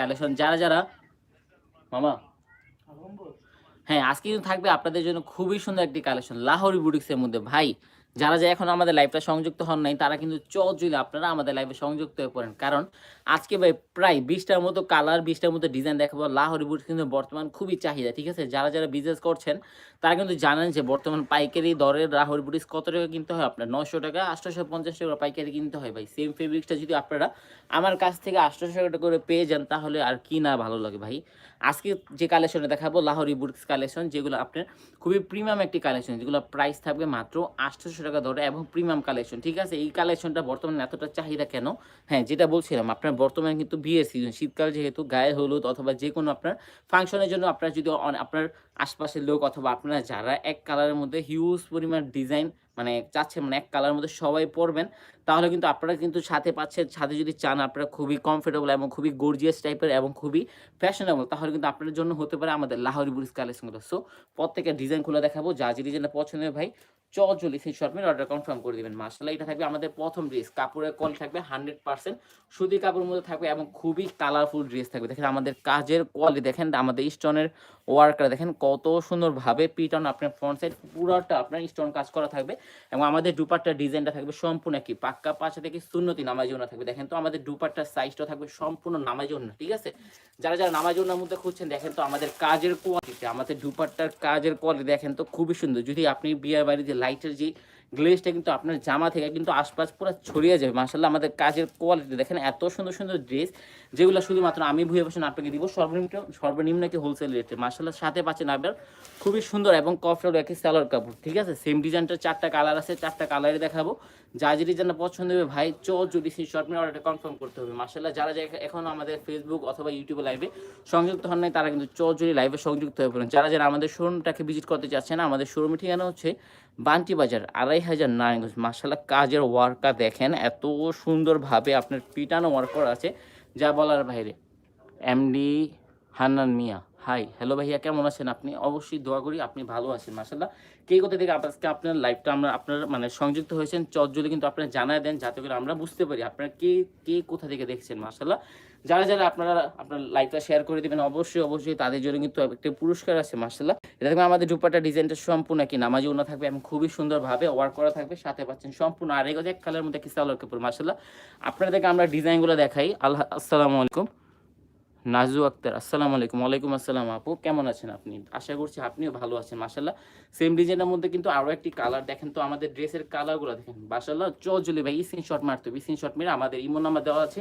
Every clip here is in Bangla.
কালেকশন যারা যারা মামা? হ্যাঁ আজকে কিন্তু থাকবে আপনাদের জন্য খুবই সুন্দর একটি কালেকশন লাহোরি বুটিক্সের মধ্যে। ভাই যারা যারা এখন আমাদের লাইভটা সংযুক্ত হন নাই, তারা কিন্তু চজুলে আপনারা আমাদের লাইভে সংযুক্ত হয়ে পড়েন। কারণ আজকে ভাই প্রায় বিশটার মতো কালার বিশটার মতো ডিজাইন দেখাবো। লাহোরি বুটিক্স কিন্তু বর্তমান খুবই চাহিদা, ঠিক আছে? যারা যারা বিজনেস করছেন, তারা কিন্তু জানেন যে বর্তমান পাইকারি দরের লাহোরি বুটিক্স কত টাকা কিনতে হয়? আপনার নশো টাকা, আটশোশো পঞ্চাশ টাকা পাইকারি কিনতে হয় ভাই। সেম ফেব্রিক্সটা যদি আপনারা আমার কাছ থেকে আটশোশো টাকা করে পেয়ে যান, তাহলে আর কি না ভালো লাগে ভাই? আজকে যে কালেকশনে দেখাবো লাহোরি বুটস কালেকশন যেগুলো আপনার খুবই প্রিমিয়াম একটি কালেকশন যেগুলো প্রাইস থাকবে মাত্র আটশোশো টাকা ধরে এবং প্রিমিয়াম কালেকশন ঠিক আছে? এই কালেকশনটা বর্তমানে এতটা চাহিদা কেন? হ্যাঁ যেটা বলছিলাম, আপনার বর্তমানে কিন্তু বিয়ের সিজন শীতকাল যেহেতু গায়ে হলুদ অথবা যে কোনো আপনার ফাংশনের জন্য আপনার যদি আপনার আশপাশের লোক অথবা আপনারা যারা এক কালারের মধ্যে হিউজ পরিমাণ ডিজাইন মানে চাচ্ছেন মানে এক কালারের মধ্যে সবাই পরবেন, তাহলে কিন্তু আপনারা কিন্তু সাথে পাচ্ছেন, সাথে যদি চান আপনারা খুবই কমফোর্টেবল এবং খুবই গর্জিয়াস টাইপের এবং খুবই ফ্যাশনেবল তাহলে কিন্তু আপনাদের জন্য হতে পারে আমাদের লাহোরি বুরিস কালেকশনগুলো। সো প্রত্যেকের ডিজাইন খুলে দেখাবো, যা যে ডিজাইনটা পছন্দ ভাই চলি সেই শর্টমের অর্ডার কনফার্ম করে দিবেন। মাসাল্লাহ এটা থাকবে আমাদের প্রথম ড্রেস কাপড়ের কল থাকবে হান্ড্রেড পার্সেন্ট সুতি কাপড়ের মধ্যে থাকবে এবং খুবই কালারফুল ড্রেস থাকবে। দেখেন আমাদের কাজের কোয়ালিটি দেখেন আমাদের স্টোনের ওয়ার্কটা দেখেন কত সুন্দরভাবে পিটন আপনার ফ্রন্ট সাইড পুরোটা আপনার স্টোন কাজ করা থাকবে এবং আমাদের দুপাট্টার ডিজাইনটা থাকবে সম্পূর্ণ কি পাক্কা পাশে থেকে শূন্যতি নামাজ ওনা থাকবে। দেখেন তো আমাদের দুপাট্টার সাইজটা থাকবে সম্পূর্ণ নামাজ ওনা ঠিক আছে? যারা যারা নামাজ ওনার মধ্যে খুঁজছেন, দেখেন তো আমাদের কাজের কোয়ালিটি আমাদের দুপাট্টার কাজের কোয়ালিটি দেখেন তো খুবই সুন্দর। যদি আপনি বিয়ের বাড়িতে লাইটের যে গ্লেজটা কিন্তু আপনার জামা থেকে কিন্তু আশপাশ পুরো ছড়িয়ে যাবে। মাসাল্লাহ আমাদের কাজের কোয়ালিটি দেখেন, এত সুন্দর সুন্দর ড্রেস যেগুলো শুধুমাত্র আমি ভুয়ে বসে আপনাকে দিব, সর্বনিম্ন সর্বনিম্ন কি হোলসেল রেটে মাসাল্লাহ সাথে পাচ্ছেন আপনার খুবই সুন্দর এবং কফরের একটি সালোয়ার কাপড়, ঠিক আছে? সেম ডিজাইনটার চারটা কালার আছে, চারটা কালারে দেখাবো। যা যে ডিজাইনটা পছন্দ হবে, ভাই, চো, যদি সেই শর্ট মেয়ে অর্ডারটা কনফার্ম করতে হবে। মাসাল্লাহ যারা যারা এখন আমাদের ফেসবুক অথবা ইউটিউবে লাইভে সংযুক্ত হন নাই, তারা কিন্তু চৌজুরি লাইভে সংযুক্ত হয়ে পড়েন। যারা যারা আমাদের শোরুমটাকে ভিজিট করতে চাচ্ছেন আমাদের শোরুমের ঠিকানা হচ্ছে বান্টি বাজার, আড়াই হাজার নারায়ণগঞ্জ। মাসাল্লাহ কাজের ওয়ার্কটা দেখেন, এত সুন্দরভাবে আপনার পিটানো ওয়ার্ক করা আছে। যা বলার বাইরে MD Hannan Mia. Hi hello ভাইয়া, কেমন আছেন আপনি? অবশ্যই দোয়া করি আপনি ভালো আছেন মাসাল্লাহ কে কোথা থেকে আজকে আপনার লাইভটা আমরা আপনার মানে সংযুক্ত হয়েছেন চটজলি কিন্তু আপনারা জানায় দেন যাতে করে আমরা বুঝতে পারি আপনারা কে কে কোথা থেকে দেখছেন মাসাল্লাহ যারা যারা আপনারা, আপনার লাইভটা শেয়ার করে দিবেন, অবশ্যই অবশ্যই তাদের জন্য কিন্তু একটা পুরস্কার আছে মাসাল্লাহ এটা থাকবে আমাদের দুপাটা ডিজাইনটা সম্পূর্ণ কি নামাজি উন্না থাকবে এবং খুবই সুন্দরভাবে ওয়ার্ক করা থাকবে, সাথে পাচ্ছেন সম্পূর্ণ আর এক কালার মধ্যে কি সালোয়ার কাপড় মাসাল্লাহ আপনাদেরকে আমরা ডিজাইনগুলো দেখাই। আল্লাহ, আসসালামু আলাইকুম। নাজু আক্তার, আসসালামু আলাইকুম। ওয়ালাইকুম আসসালাম আপু, কেমন আছেন আপনি? আশা করছি আপনিও ভালো আছেন মাসাল্লাহ সেম ডিজাইনের মধ্যে কিন্তু আরও একটি কালার দেখেন তো আমাদের ড্রেসের কালারগুলো দেখেন। মাসাল্লাহ চজলি ভাই স্ক্রিনশট মারতে স্ক্রিন শট মেরে আমাদের ইমো নাম্বার দেওয়া আছে।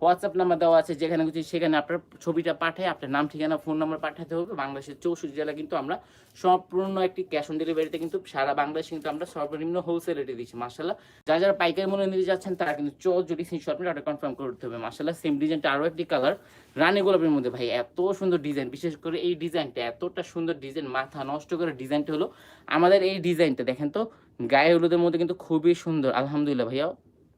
হোয়াটসঅ্যাপ নাম্বার দেওয়া আছে, যেখানে কিছু সেখানে আপনার ছবিটা পাঠায়, আপনার নাম, ঠিকানা ফোন নাম্বার পাঠাতে হবে। বাংলাদেশের চৌষট্টি জেলা কিন্তু আমরা সম্পূর্ণ একটি ক্যাশ অন ডেলিভারিতে কিন্তু সারা বাংলাদেশে কিন্তু আমরা সর্বনিম্ন হোলসেল রেটে দিচ্ছি মাসাল্লাহ যারা যারা পাইকারি মূল্যে নিতে যাচ্ছেন, তারা কিন্তু চোখ যদি সেই শর্ট অর্ডার কনফার্ম করতে হবে মাসাল্লাহ সেম ডিজাইনটা আরও একটি কালার রানী গোলাপের মধ্যে। ভাই, এত সুন্দর ডিজাইন বিশেষ করে এই ডিজাইনটা এতটা সুন্দর ডিজাইন মাথা নষ্ট করে ডিজাইনটা হলো আমাদের এই ডিজাইনটা দেখেন তো, গায়ে হলুদের মধ্যে কিন্তু খুবই সুন্দর, আলহামদুলিল্লাহ ভাইয়া।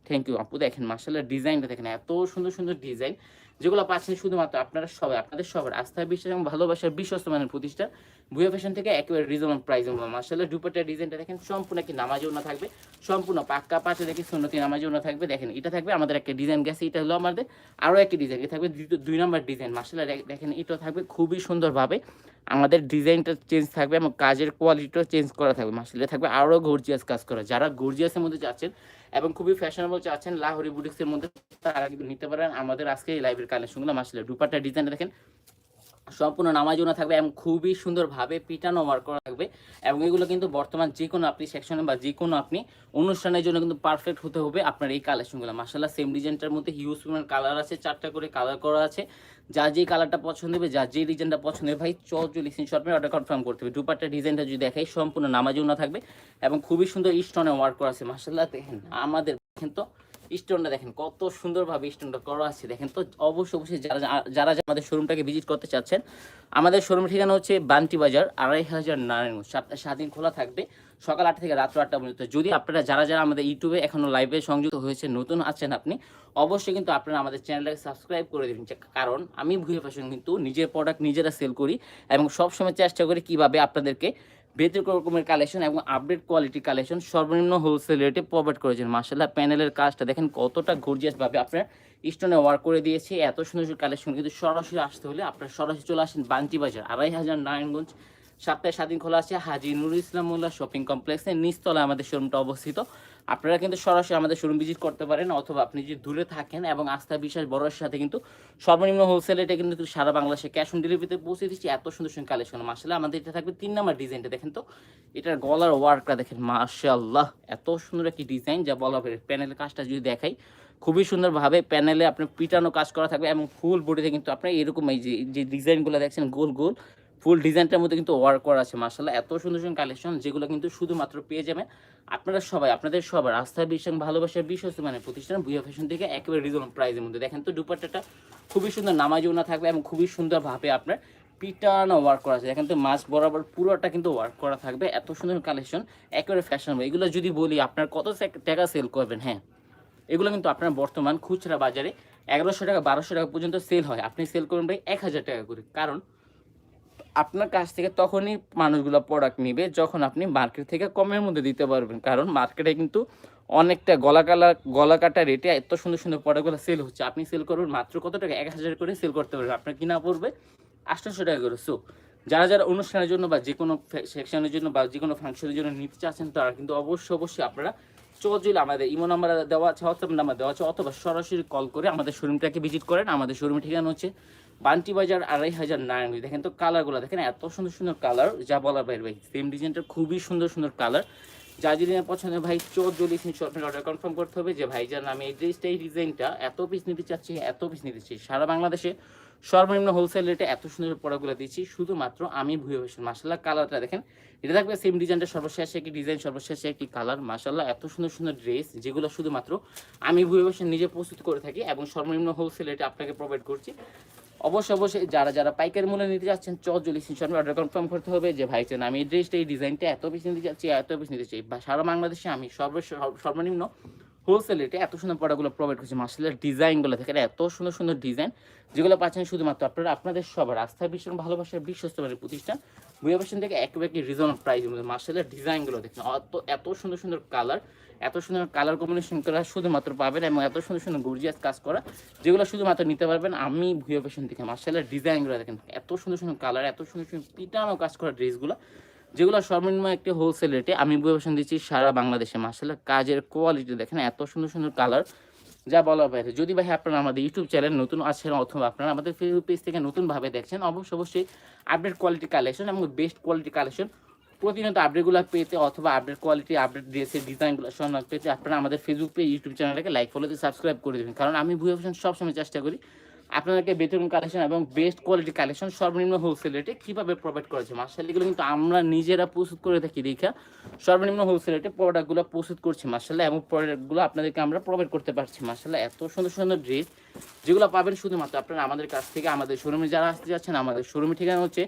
থ্যাংক ইউ আপু। দেখেন মার্শালের ডিজাইনটা দেখেন, এত সুন্দর সুন্দর ডিজাইন যেগুলো পাচ্ছেন শুধুমাত্র আপনারা সবাই, আপনাদের সবার আস্থা, বিশ্বাস এবং ভালোবাসার বিশ্বস্ত মানের প্রতিষ্ঠা। বুয়া ফ্যাশন থেকে একেবারে রিজনেবল প্রাইস মার্শালের দুপাটার ডিজাইনটা দেখেন, সম্পূর্ণ একটি নামাজ না থাকবে। সম্পূর্ণ পাক্কা পাঁচে দেখি সুন্নতি নামাজ না থাকবে। দেখেন, এটা থাকবে আমাদের একটা ডিজাইন গেছে এটা হলো আমাদের আরও একটি ডিজাইন এটা থাকবে দুই নম্বর ডিজাইন মার্শাল দেখেন এটা থাকবে খুবই সুন্দরভাবে। আমাদের ডিজাইনটা চেঞ্জ থাকবে এবং কাজের কোয়ালিটিও চেঞ্জ করা থাকবে। মার্শাল থাকবে আরও গর্জিয়াস কাজ করা। যারা গর্জিয়াসের মধ্যে যাচ্ছেন এবং খুবই ফ্যাশনেবল চাচ্ছেন লাহোরি বুটিক্সের মধ্যে তারা কিন্তু নিতে পারেন। আমাদের আজকে এই লাইভের কালেকশনগুলো মাসলে দুপাটা ডিজাইন দেখেন সম্পূর্ণ নামাজুনা থাকবে এবং খুবই সুন্দরভাবে পিটানো ওয়ার্ক করা থাকবে এবং এগুলো কিন্তু বর্তমান যে কোনো আপনি সেকশনে বা যে কোনো আপনি অনুষ্ঠানের জন্য কিন্তু পারফেক্ট হতে হবে আপনার এই কালেকশনগুলো মাসাল্লাহ সেম ডিজাইনটার মধ্যে হিউজ পরিমাণ কালার আছে, চারটা করে কালার করা আছে। যা যে কালারটা পছন্দ হবে, যা যে ডিজাইনটা পছন্দ হবে, ভাই, চৌচল্লিশ ইঞ্চ শর্টে অর্ডার কনফার্ম করতে হবে। দুপাট্টা ডিজাইনটা যদি দেখাই, সম্পূর্ণ নামাজুনা থাকবে এবং খুবই সুন্দর স্টোনে ওয়ার্ক করা আছে। মাসাল্লাহ দেখেন আমাদের, দেখেন তো স্টোনটা দেখেন, কত সুন্দরভাবে স্টোনটা করা আছে। দেখেন তো, অবশ্যই অবশ্যই যারা যারা আমাদের শোরুমটাকে ভিজিট করতে চাচ্ছেন, আমাদের শোরুম ঠিকানা হচ্ছে বান্টি বাজার, আড়াই হাজার নারায়ণগঞ্জ। সাতটা স্বাধীন খোলা থাকবে, সকাল আট থেকে রাত্র আটটা পর্যন্ত। যদি আপনারা যারা যারা আমাদের ইউটিউবে এখনও লাইভে সংযুক্ত হয়েছে, নতুন আছেন আপনি, অবশ্যই কিন্তু আপনারা আমাদের চ্যানেলটাকে সাবস্ক্রাইব করে দেবেন। কারণ, আমি ভুয়ে ফ্যাশন কিন্তু নিজের প্রোডাক্ট নিজেরা সেল করি এবং সবসময় চেষ্টা করি কীভাবে আপনাদেরকে ব্যতিক্রম রকমের কালেকশন এবং আপডেট কোয়ালিটি কালেকশন সর্বনিম্ন হোলসেল রেটে প্রোভাইড করেছেন। মার্শাল্লাহ প্যানেলের কাজটা দেখেন কতটা গর্জিয়াসভাবে আপনার স্টোনে ওয়ার্ক করে দিয়েছে। এত সুন্দর সুন্দর কালেকশন কিন্তু সরাসরি আসতে হলে আপনার সরাসরি চলে আসেন বান্টি বাজার। আড়াই হাজার নারায়ণগঞ্জ, সপ্তাহে স্বাধীন খোলা আছে। হাজি নুরুল ইসলাম মোল্লা শপিং কমপ্লেক্সের নিচতলায় আমাদের শোরুমটা অবস্থিত। আপনারা কিন্তু সরাসরি আমাদের শোরুম ভিজিট করতে পারেন, অথবা আপনি যদি দূরে থাকেন এবং আস্থা বিশ্বাস বড়ের সাথে কিন্তু সর্বনিম্ন হোলসেল এটা কিন্তু সারা বাংলাদেশে ক্যাশ অন ডেলিভারিতে পৌঁছে দিচ্ছি। এত সুন্দর সুন্দর কালেকশন মাসাল্লাহ আমাদের এটা থাকবে তিন নাম্বার ডিজাইনটা দেখেন তো, এটার গলার ওয়ার্কটা দেখেন মাশাল্লাহ এত সুন্দর একটি ডিজাইন যা বলা হবে। প্যানেলের কাজটা যদি দেখাই, খুবই সুন্দরভাবে প্যানেলে আপনার পিটানো কাজ করা থাকবে এবং ফুল বডিতে কিন্তু আপনার এরকম এই যে যে ডিজাইনগুলো দেখছেন, গোল গোল ফুল ডিজাইনটার মধ্যে কিন্তু ওয়ার্ক করা আছে মার্শাল্লাহ এত সুন্দর সুন্দর কালেকশন যেগুলো কিন্তু শুধুমাত্র পেয়ে যাবেন আপনারা সবাই, আপনাদের সবার আস্থা, বিশ্বাস ভালোবাসার বিশ্বস্ত মানে প্রতিষ্ঠান বুয়া ফ্যাশন থেকে একেবারে রিজনেবল প্রাইসের মধ্যে। দেখেন তো দুপাট্টাটা খুবই সুন্দর নামাজুনা থাকবে এবং খুবই সুন্দরভাবে আপনার পিটানো ওয়ার্ক করা আছে। দেখেন তো মাছ বরাবর পুরোটা কিন্তু ওয়ার্ক করা থাকবে। এত সুন্দর কালেকশন একেবারে ফ্যাশন এগুলো যদি বলি, আপনার কত টাকা সেল করবেন? হ্যাঁ এগুলো কিন্তু আপনার বর্তমান খুচরা বাজারে এগারোশো টাকা, বারোশো টাকা পর্যন্ত সেল হয়। আপনি সেল করবেন ভাই এক হাজার টাকা করে। কারণ আপনার কাছ থেকে তখনই মানুষগুলো প্রোডাক্ট নেবে যখন আপনি মার্কেট থেকে কমের মধ্যে দিতে পারবেন। কারণ মার্কেটে কিন্তু অনেকটা গলা কালা, গলা কাটা রেটে এত সুন্দর সুন্দর প্রোডাক্টগুলো সেল হচ্ছে। আপনি সেল করবেন মাত্র কত টাকা? এক হাজার করে সেল করতে পারবেন। আপনার কিনা পড়বে আটশোশো টাকা করে। সো যারা যারা অনুষ্ঠানের জন্য বা যে কোনো সেকশনের জন্য বা যে কোনো ফাংশনের জন্য নিতে চাচ্ছেন, তারা কিন্তু অবশ্যই অবশ্যই আপনারা চৌজুল আমাদের ইমো নাম্বার দেওয়া আছে হোয়াটসঅ্যাপ নাম্বার দেওয়া আছে, অথবা সরাসরি কল করে আমাদের শোরুমটাকে ভিজিট করেন। আমাদের শোরুম ঠিকানা হচ্ছে বান্টি বাজার আড়াই হাজার নারায়ণগঞ্জ দেখেন তো কালারগুলো, দেখেন এত সুন্দর সুন্দর কালার, যা বলার বাইরে ভাই সেম ডিজাইনটা খুবই সুন্দর সুন্দর কালার। যা যদি পছন্দ ভাই চোর জলি শর্টের অর্ডার কনফার্ম করতে হবে যে, ভাই যার আমি এই ড্রেসটা এই ডিজাইনটা এত পিস নিতে চাচ্ছি, এত পিস নিতে চাই সারা বাংলাদেশে সর্বনিম্ন হোলসেল রেটে এত সুন্দর প্রোডাক্টগুলো দিচ্ছি, শুধুমাত্র আমি ভুয়ে ভেবেছি মাসাল্লাহ কালারটা দেখেন, এটা থাকবে সেম ডিজাইনটা সর্বশেষ একটি ডিজাইন সর্বশেষে একটি কালার মাসাল্লাহ এত সুন্দর সুন্দর ড্রেস যেগুলো শুধুমাত্র আমি ভুয়ে বসে নিজে প্রস্তুত করে থাকি এবং সর্বনিম্ন হোলসেল রেটে আপনাকে প্রোভাইড করছি। অবশ্যই অবশ্যই যারা যারা পাইকারি মূল্যে নিতে যাচ্ছেন চজলি সিনশন অর্ডার কনফার্ম করতে হবে যে ভাই আমি এই ড্রেসটা এই ডিজাইনটা এত বেশি নিতে চাচ্ছি এত বেশি নিতে চাই। সারা বাংলাদেশে আমি সর্ব সর্বনিম্ন হোলসেল রেটে এত সুন্দর প্রোডাক্টগুলো প্রোভাইড করছে মার্শালের ডিজাইনগুলো থেকে এত সুন্দর সুন্দর ডিজাইন যেগুলো পাচ্ছেন শুধুমাত্র আপনারা, আপনাদের সবার আস্থা ভীষণ ভালোবাসার বিশ্বস্ত মানের প্রতিষ্ঠান বুয়া ফ্যাশন থেকে একেবারে রিজনেবল প্রাইসের মধ্যে মার্শালের ডিজাইনগুলো দেখেন, অত, এত সুন্দর সুন্দর কালার এত সুন্দর কালার কম্বিনেশন করা শুধুমাত্র পাবেন এবং এত সুন্দর সুন্দর গর্জিয়াস কাজ করা, যেগুলো শুধুমাত্র নিতে পারবেন, আমি ভুয়া ফ্যাশন থেকে মার্শালের ডিজাইনগুলো দেখেন, এত সুন্দর সুন্দর কালার এত সুন্দর সুন্দর পিটানো কাজ করা ড্রেসগুলো যেগুলো সর্বনিম্ন একটি হোলসেল রেটে আমি ফ্যাশন দিচ্ছি সারা বাংলাদেশে মার্শালের কাজের কোয়ালিটি দেখেন, এত সুন্দর সুন্দর কালার যা বলা বাইরে। যদি ভাই আপনারা আমাদের ইউটিউব চ্যানেল নতুন আছেন অথবা আপনারা আমাদের ফেসবুক পেজ থেকে নতুনভাবে দেখছেন অবশ্যই অবশ্যই আপডেট কোয়ালিটি কালেকশন এবং বেস্ট কোয়ালিটি কালেকশন প্রতিনিয়ত আপডেটগুলো পেতে অথবা আপডেট কোয়ালিটি আপডেট ড্রেসের ডিজাইনগুলো সব পেতে আপনারা আমাদের ফেসবুক পেজ ইউটিউব চ্যানেলটাকে লাইক ফলোতে সাবস্ক্রাইব করে দেবেন। কারণ আমি ভুয়া ফ্যাশন সবসময় চেষ্টা করি আপনাদেরকে বেতন কালেকশন এবং বেস্ট কোয়ালিটি কালেকশন সর্বনিম্ন হোলসেল রেটে কীভাবে প্রোভাইড করেছে? মার্শাল্লিগুলো কিন্তু আমরা নিজেরা প্রস্তুত করে থাকি, দেখা। সর্বনিম্ন হোলসেল রেটে প্রোডাক্টগুলো প্রস্তুত করছি, মার্শাল্লাহ, এবং প্রোডাক্টগুলো আপনাদেরকে আমরা প্রোভাইড করতে পারছি, মার্শাল্লাহ। এত সুন্দর সুন্দর ড্রেস যেগুলো পাবেন শুধুমাত্র আপনারা আমাদের কাছ থেকে, আমাদের শোরুমে যারা আসতে যাচ্ছেন, আমাদের শোরুমে ঠিকানা হচ্ছে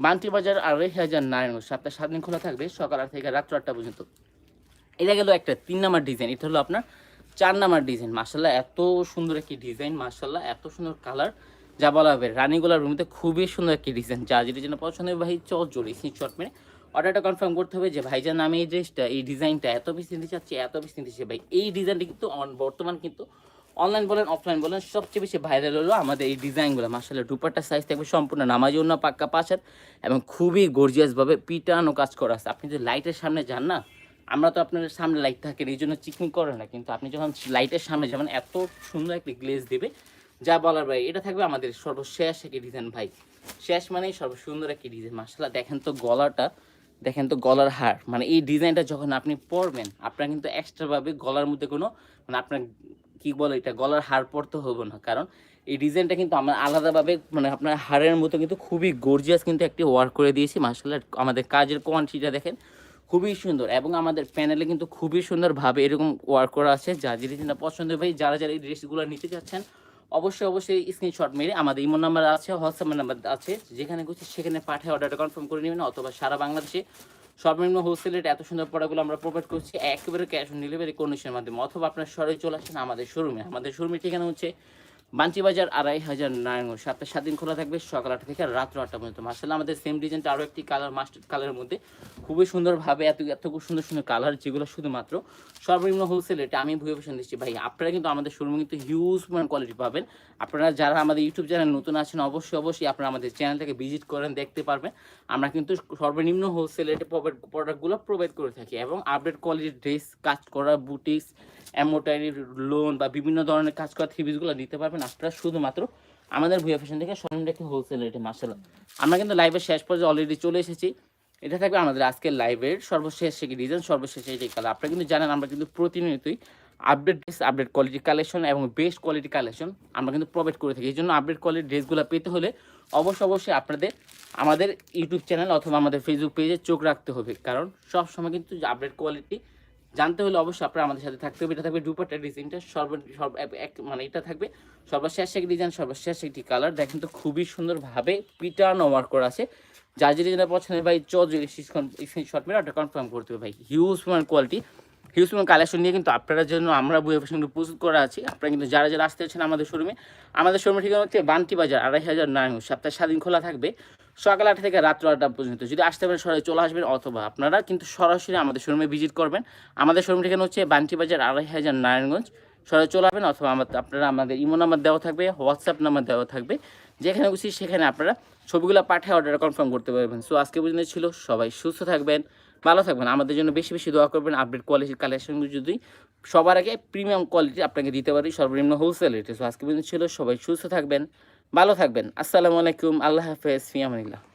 বান্টি বাজার আড়াই হাজার নারায়ণগঞ্জ সপ্তাহে সাত দিন খোলা থাকবে, সকাল আট থেকে রাত্র আটটা পর্যন্ত। এটা গেল একটা তিন নাম্বার ডিজাইন এটা হলো আপনার চার নাম্বার ডিজাইন মার্শাল্লাহ এত সুন্দর একটি ডিজাইন মার্শাল্লাহ এত সুন্দর কালার যা বলা হবে রানীগোলার রুমতে খুবই সুন্দর একটি ডিজাইন যা যেটা যেন পছন্দ হবে ভাই চট জড়ি চট মেরে। অর্ডারটা কনফার্ম করতে হবে যে ভাইজান, আমি এই ড্রেসটা এই ডিজাইনটা এত বেশি নিতে চাচ্ছি, এত বেশি নিতে চাচ্ছি। ভাই, এই ডিজাইনটা কিন্তু বর্তমান কিন্তু অনলাইন বলেন অফলাইন বলেন, সবচেয়ে বেশি ভাইরাল হলো আমাদের এই ডিজাইনগুলো মাসালে দুপাট্টা সাইজ থাকবে সম্পূর্ণ নামাজি অন্য পাক্কা পাশের, এবং খুবই গর্জিয়াসভাবে পিটানো কাজ করা আছে। আপনি যদি লাইটের সামনে যান না আমরা তো আপনার সামনে লাইট থাকে এই জন্য চিকনি করে না, কিন্তু আপনি যখন লাইটের সামনে যাবেন, এত সুন্দর একটি গ্লেজ দেবে, যা বলার ভাই এটা থাকবে আমাদের সর্বশেষ একটি ডিজাইন ভাই। শেষ মানেই সর্বসুন্দর একটি ডিজাইন মাসাল্লাহ দেখেন তো গলাটা, দেখেন তো গলার হার। মানে এই ডিজাইনটা যখন আপনি পরবেন, আপনার কিন্তু এক্সট্রাভাবে গলার মধ্যে কোনো মানে আপনার, কি বলে এটা, গলার হার পরতে হবে না। কারণ এই ডিজাইনটা কিন্তু আমরা আলাদাভাবে মানে আপনার হারের মতো কিন্তু খুবই গর্জিয়াস কিন্তু একটি ওয়ার্ক করে দিয়েছি। মাসাল্লাহ আমাদের কাজের কোয়ান্টিটিটা দেখেন খুবই সুন্দর এবং আমাদের প্যানেলে কিন্তু খুবই সুন্দরভাবে এরকম ওয়ার্ক করা আছে। যা জিনিসটা পছন্দ ভাই যারা যারা এই ড্রেসগুলো নিতে চাচ্ছেন অবশ্যই অবশ্যই স্ক্রিনশট মেরে আমাদের ইমো নাম্বার আছে হোয়াটসঅ্যাপ নাম্বার আছে, যেখানে খুশি সেখানে পাঠিয়ে অর্ডারটা কনফার্ম করে নেবেন, অথবা সারা বাংলাদেশে সর্বনিম্ন হোলসেল রেট এত সুন্দর প্রোডাক্টগুলো আমরা প্রোভাইড করছি, একেবারে ক্যাশ অন ডেলিভারি কন্ডিশনের মাধ্যমে, অথবা আপনার সরাই চলে আসেন আমাদের শোরুমে আমাদের শোরুমের ঠিকানা হচ্ছে বাঞ্চি বাজার আড়াই হাজার নারায়ণগঞ্জ সাতটা সাত দিন খোলা থাকবে, সকাল আটটা থেকে রাত্র আটটা পর্যন্ত। মার্শাল্লাহ আমাদের সেম ডিজাইনটা আরও একটি কালার মাস্টার কালারের মধ্যে। খুবই সুন্দরভাবে এত এত খুব সুন্দর সুন্দর কালার যেগুলো শুধুমাত্র সর্বনিম্ন হোলসেল রেটে আমি ভুয়ে ফ্যাশন দিচ্ছি। ভাই, আপনারা কিন্তু আমাদের শোরুমে কিন্তু হিউজ পরিমাণ কোয়ালিটি পাবেন। আপনারা যারা আমাদের ইউটিউব চ্যানেল নতুন আছেন, অবশ্যই অবশ্যই আপনারা আমাদের চ্যানেলটাকে ভিজিট করেন, দেখতে পারবেন। আমরা কিন্তু সর্বনিম্ন হোলসেল রেটে প্রোডাক্টগুলো প্রোভাইড করে থাকি এবং আপডেট কোয়ালিটির ড্রেস কাজ করা বুটিক্স এমোটারি লোন বা বিভিন্ন ধরনের কাজ করা থ্রিবিসগুলো নিতে পারবেন আপনারা শুধুমাত্র আমাদের ভুয়া ফ্যাশন থেকে স্বর্ণ রেখে হোলসেল রেটে মাসাল আমরা কিন্তু লাইভের শেষ পর্যায়ে অলরেডি চলে এসেছি। এটা থাকবে আমাদের আজকের লাইভের সর্বশেষ সেই ডিজাইন সর্বশেষ এই কালার আপনারা কিন্তু জানেন আমরা কিন্তু প্রতিনিয়তই update dress update quality collection এবং বেস্ট কোয়ালিটি কালেকশন আমরা কিন্তু প্রোভাইড করে থাকি। এই জন্য আপডেট কোয়ালিটি ড্রেসগুলো পেতে হলে অবশ্যই অবশ্যই আপনাদের আমাদের ইউটিউব চ্যানেল অথবা আমাদের ফেসবুক পেজে চোখ রাখতে হবে। কারণ সব সময় কিন্তু আপডেট কোয়ালিটি জানতে হলে অবশ্যই আপনারা আমাদের সাথে থাকতে হবে। এটা থাকবে দুপাট্টা ডিজাইনটা। সর্ব সর্ব এক- মানে এটা থাকবে সর্বশেষ একটি ডিজাইন, সর্বশেষ একটি কালার। দেখেন তো খুবই সুন্দরভাবে পিটানো ওয়ার্ক করা আছে। যার যে ডিজাইনটা পছন্দের ভাই চজ শর্ট মেরে ওটা কনফার্ম করতে হবে ভাই। হিউজ পরিমাণ কোয়ালিটি হিউজ পরিমাণ কালেকশন নিয়ে কিন্তু আপনারা জন্য আমরা বই সঙ্গে প্রস্তুত করা আছি। আপনারা কিন্তু যারা যারা আসতে আছেন আমাদের শোরুমে আমাদের শোরুমে ঠিকানা হচ্ছে বান্টি বাজার আড়াই হাজার নারায়ণ সপ্তাহে স্বাধীন খোলা থাকবে। সকাল আটটা থেকে রাত্র আটটা পর্যন্ত। যদি আসতে পারেন, সরাসরি চলে আসবেন অথবা আপনারা কিন্তু সরাসরি আমাদের শোরুমে ভিজিট করবেন। আমাদের শোরুম ঠিকানা হচ্ছে বান্টি বাজার আড়াই হাজার নারায়ণগঞ্জ সরাসরি চলে আসবেন অথবা আমাদের, আপনারা আমাদের ইমো নাম্বার দেওয়া থাকবে হোয়াটসঅ্যাপ নাম্বার দেওয়া থাকবে। যেখানে খুশি সেখানে আপনারা ছবিগুলো পাঠিয়ে অর্ডার কনফার্ম করতে পারবেন। সো আজকে পর্যন্ত ছিল সবাই সুস্থ থাকবেন। ভালো থাকবেন। আমাদের জন্য বেশি বেশি দোয়া করবেন। আপডেট কোয়ালিটির কালেকশনগুলো যদি সবার আগে প্রিমিয়াম কোয়ালিটি আপনাকে দিতে পারি, সর্বনিম্ন হোলসেল রেটে সো আজকে পর্যন্ত ছিল সবাই সুস্থ থাকবেন, ভালো থাকবেন। আসসালামু আলাইকুম। আল্লাহ হাফেজ। ফিয়ামানিল্লাহ।